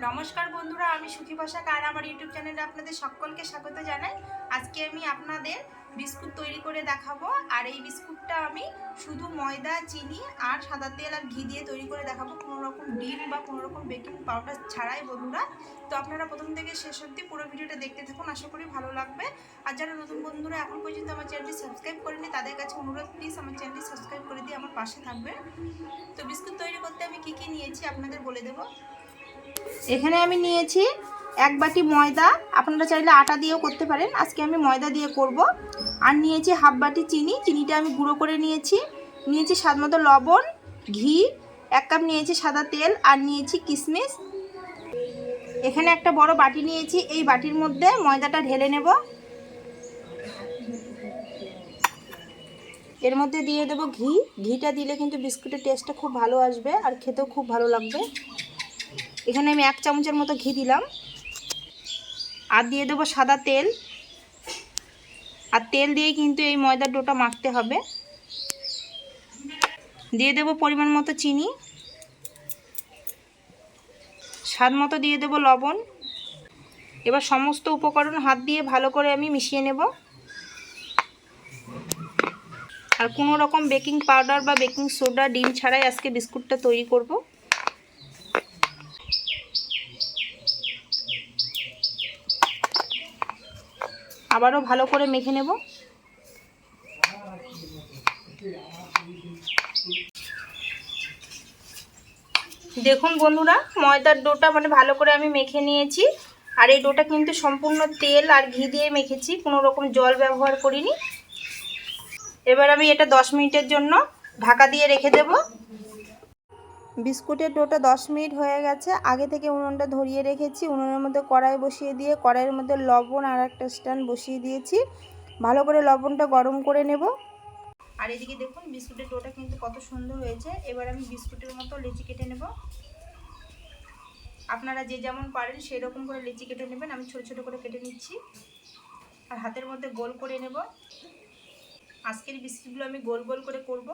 নমস্কার বন্ধুরা, আমি সুখী পোশাক আর আমার ইউটিউব চ্যানেলে আপনাদের সকলকে স্বাগত জানাই। আজকে আমি আপনাদের বিস্কুট তৈরি করে দেখাবো। আর এই বিস্কুটটা আমি শুধু ময়দা, চিনি আর সাদা তেল আর ঘি দিয়ে তৈরি করে দেখাবো। কোনো রকম ডিম বা কোনো রকম বেকিং পাউডার ছাড়াই বন্ধুরা। তো আপনারা প্রথম থেকে শেষ অবধি পুরো ভিডিওটা দেখতে থাকুন, আশা করি ভালো লাগবে। আর যারা নতুন বন্ধুরা, এখন পর্যন্ত আমার চ্যানেলটি সাবস্ক্রাইব করেনি তাদের কাছে অনুরোধ, প্লিজ আমার চ্যানেলটি সাবস্ক্রাইব করে দিয়ে আমার পাশে থাকবেন। তো বিস্কুট তৈরি করতে আমি কি কি নিয়েছি আপনাদের বলে দেবো। এখানে আমি নিয়েছি এক বাটি ময়দা। আপনারা চাইলে আটা দিয়েও করতে পারেন। আজকে আমি ময়দা দিয়ে করব। আর নিয়েছি হাফ বাটি চিনি। চিনিটা আমি গুঁড়ো করে নিয়েছি। নিয়েছি স্বাদ মতো লবণ, ঘি, এক কাপ নিয়েছি সাদা তেল আর নিয়েছি কিশমিশ এখানে একটা বড় বাটি নিয়েছি। এই বাটির মধ্যে ময়দাটা ঢেলে নেব। এর মধ্যে দিয়ে দেবো ঘি। ঘিটা দিলে কিন্তু বিস্কুটের টেস্টটা খুব ভালো আসবে আর খেতেও খুব ভালো লাগবে। এখানে আমি এক চামচের মতো ঘি দিলাম। আর দিয়ে দেবো সাদা তেল। আর তেল দিয়ে কিন্তু এই ময়দার ডোটা মাখতে হবে। দিয়ে দেবো পরিমাণ মতো চিনি। স্বাদ মতো দিয়ে দেবো লবণ। এবার সমস্ত উপকরণ হাত দিয়ে ভালো করে আমি মিশিয়ে নেব। আর কোনো রকম বেকিং পাউডার বা বেকিং সোডা, ডিম ছাড়াই আজকে বিস্কুটটা তৈরি করব। আবারও ভালো করে মেখে নেব। দেখুন বন্ধুরা, ময়দার ডোটা মানে ভালো করে আমি মেখে নিয়েছি। আর এই ডোটা কিন্তু সম্পূর্ণ তেল আর ঘি দিয়ে মেখেছি, কোনো রকম জল ব্যবহার করিনি। এবার আমি এটা দশ মিনিটের জন্য ঢাকা দিয়ে রেখে দেব। বিস্কুটের ডোটা দশ মিনিট হয়ে গেছে। আগে থেকে উনুনটা ধরিয়ে রেখেছি। উনুনের মধ্যে কড়াই বসিয়ে দিয়ে, কড়াইয়ের মধ্যে লবণ আর একটা স্ট্যান্ড বসিয়ে দিয়েছি। ভালো করে লবণটা গরম করে নেব। আর এদিকে দেখুন, বিস্কুটের ডোটা কিন্তু কত সুন্দর হয়েছে। এবার আমি বিস্কুটের মতো লেচি কেটে নেব। আপনারা যে যেমন পারেন সেই রকম করে লেচি কেটে নেবেন। আমি ছোট ছোট করে কেটে নিচ্ছি। আর হাতের মধ্যে গোল করে নেব। আজকের বিস্কুটগুলো আমি গোল গোল করে করব।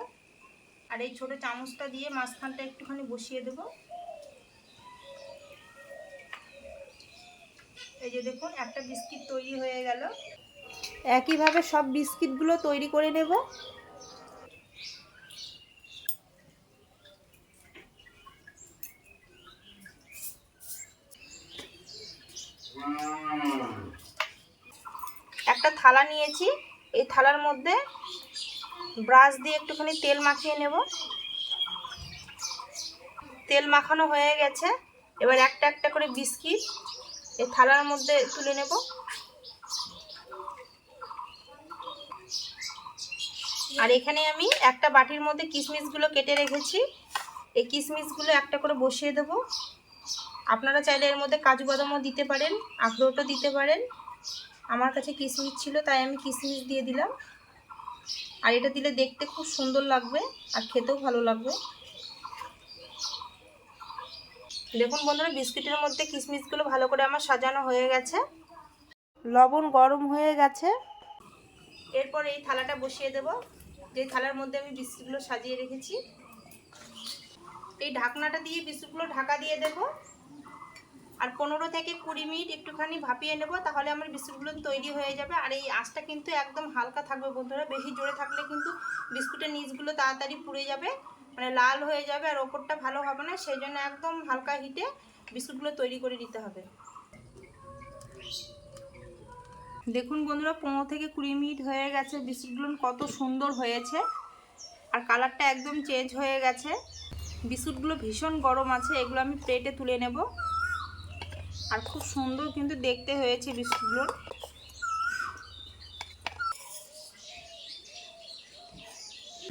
আর এই ছোট চামচটা দিয়ে মাঝখানটা একটুখানি বসিয়ে দেব। এই যে দেখুন, একটা বিস্কিট তৈরি হয়ে গেল। একইভাবে সব বিস্কিটগুলো তৈরি করে নেব। একটা থালা নিয়েছি। এই থালার মধ্যে ব্রাশ দিয়ে একটুখানি তেল মাখিয়ে নেব। তেল মাখানো হয়ে গেছে। এবার একটা একটা করে বিস্কিট এই থালার মধ্যে তুলে নেব। আর এখানে আমি একটা বাটির মধ্যে কিশমিশগুলো কেটে রেখেছি। এই কিশমিশগুলো একটা করে বসিয়ে দেব। আপনারা চাইলে এর মধ্যে কাজু বাদামও দিতে পারেন, আখরোটও দিতে পারেন। আমার কাছে কিশমিশ ছিল, তাই আমি কিশমিশ দিয়ে দিলাম। আর এটা দিলে দেখতে খুব সুন্দর লাগবে আর খেতেও ভালো লাগবে। দেখুন বন্ধুরা, বিস্কিটের মধ্যে কিশমিশগুলো ভালো করে আমার সাজানো হয়ে গেছে। লবণ গরম হয়ে গেছে। এরপর এই থালাটা বসিয়ে দেব। যে থালার মধ্যে আমি বিস্কুটগুলো সাজিয়ে রেখেছি। এই ঢাকনাটা দিয়ে বিস্কুটগুলো ঢাকা দিয়ে দেবো। আর পনেরো থেকে কুড়ি মিনিট একটুখানি ভাপিয়ে নেব, তাহলে আমার বিস্কুটগুলো তৈরি হয়ে যাবে। আর এই আঁচটা কিন্তু একদম হালকা থাকবে বন্ধুরা, বেশি জোরে থাকলে কিন্তু বিস্কুটের নিচগুলো তাড়াতাড়ি পুড়ে যাবে মানে লাল হয়ে যাবে আর ওপরটা ভালো হবে না, সেই জন্য একদম হালকা হিটে বিস্কুটগুলো তৈরি করে নিতে হবে। দেখুন বন্ধুরা, পনেরো থেকে কুড়ি মিনিট হয়ে গেছে, বিস্কুটগুলো কত সুন্দর হয়েছে। আর কালারটা একদম চেঞ্জ হয়ে গেছে। বিস্কুটগুলো ভীষণ গরম আছে, এগুলো আমি প্লেটে তুলে নেব। আর খুব সুন্দর কিন্তু দেখতে হয়েছে বিস্কুটগুলো।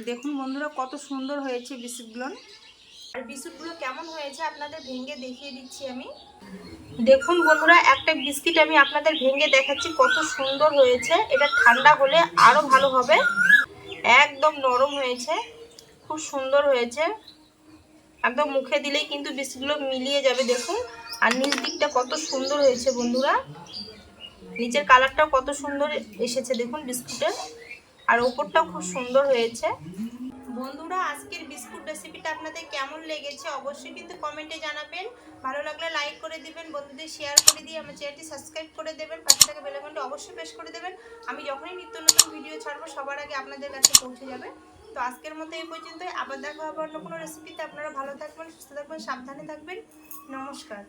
দেখুন বন্ধুরা, কত সুন্দর হয়েছে বিস্কুটগুলো। আর বিস্কুটগুলো কেমন হয়েছে আপনাদের ভেঙে দেখিয়ে দিচ্ছি আমি। দেখুন বন্ধুরা, একটা বিস্কিট আমি আপনাদের ভেঙে দেখাচ্ছি, কত সুন্দর হয়েছে। এটা ঠান্ডা হলে আরও ভালো হবে। একদম নরম হয়েছে, খুব সুন্দর হয়েছে। একদম মুখে দিলেই কিন্তু বিস্কুটগুলো মিলিয়ে যাবে, দেখুন। আর নিচ দিকটা কত সুন্দর হয়েছে বন্ধুরা। নিচের কালারটাও কত সুন্দর এসেছে, দেখুন বিস্কুটের। আর ওপরটাও খুব সুন্দর হয়েছে। বন্ধুরা, আজকের বিস্কুট রেসিপিটা আপনাদের কেমন লেগেছে অবশ্যই কিন্তু কমেন্টে জানাবেন। ভালো লাগলে লাইক করে দিবেন, বন্ধুদের শেয়ার করে দিয়ে আমার চ্যানেলটি সাবস্ক্রাইব করে দেবেন, পাশে থাকা বেলাকনটি অবশ্যই প্রেস করে দেবেন। আমি যখনই নিত্য নতুন ভিডিও ছাড়বো, সবার আগে আপনাদের কাছে পৌঁছে যাবে। তো আজকের মতো এই পর্যন্তই। আবার দেখা হবে অন্য কোনো রেসিপিতে আপনারা ভালো থাকবেন, সুস্থ থাকবেন, সাবধানে থাকবেন। নমস্কার।